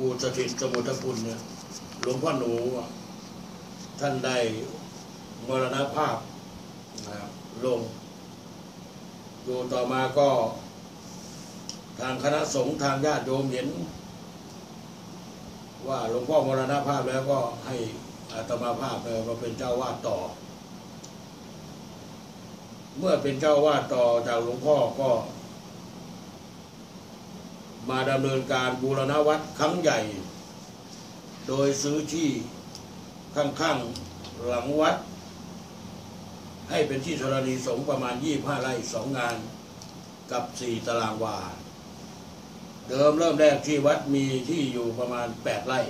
ครูสถิตสมุทรคุณเนี่ยหลวงพ่อหนูท่านได้มรณภาพนะครับลงดูต่อมาก็ทางคณะสงฆ์ทางญาติโยมเห็น ว่าหลวงพ่อมรณภาพแล้วก็ให้อาตมาภาพมาเป็นเจ้าวาดต่อ เมื่อเป็นเจ้าวาดต่อจากหลวงพ่อก็ มาดำเนินการบูรณวัดครั้งใหญ่ โดยซื้อที่ข้างๆหลังวัด ให้เป็นที่ธรณีสงประมาณ 25 ไร่สองงานกับ 4 ตารางวา เดิมเริ่มแรกที่วัดมีที่อยู่ประมาณ 8 ไร่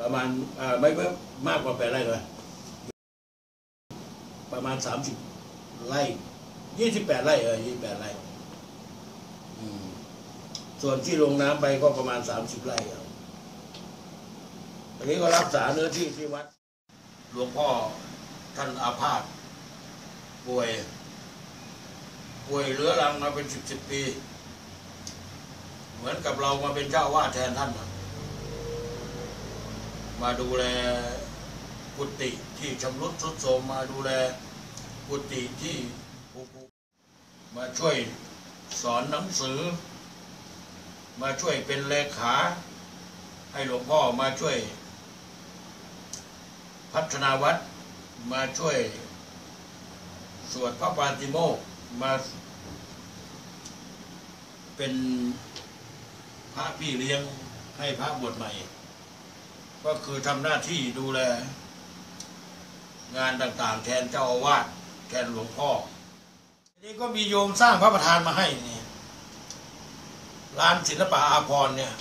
ประมาณอ่าไม่ไม่มากกว่า 8 ไร่เลยประมาณ 30 ไร่ 28ไร่เออ28ไร่ส่วนที่ลงน้ำไปก็ประมาณ30ไร่ครับอันนี้ก็รักษาเนื้อที่ที่วัด หลวงพ่อท่านอาพาธป่วย ป่วยเรื้อรังมาเป็นสิบสิบปี เหมือนกับเรามาเป็นเจ้าวาดแทนท่าน มาดูแลกุฏิที่ชำรุดทรุดโทรมมาดูแลกุฏิที่ มาช่วยสอนหนังสือ มาช่วยเป็นเลขา ให้หลวงพ่อมาช่วย พัฒนาวัดมาช่วย สวดพระปาติโมกมาเป็นพระพี่เลี้ยงให้พระบวชใหม่ ก็คือทำหน้าที่ดูแล งานต่างๆ แทนเจ้าอาวาสแทนหลวงพ่อ นี่ก็มีโยมสร้างพระประธานมาให้นี่ร้านศิลปะอาภรณ์เนี่ย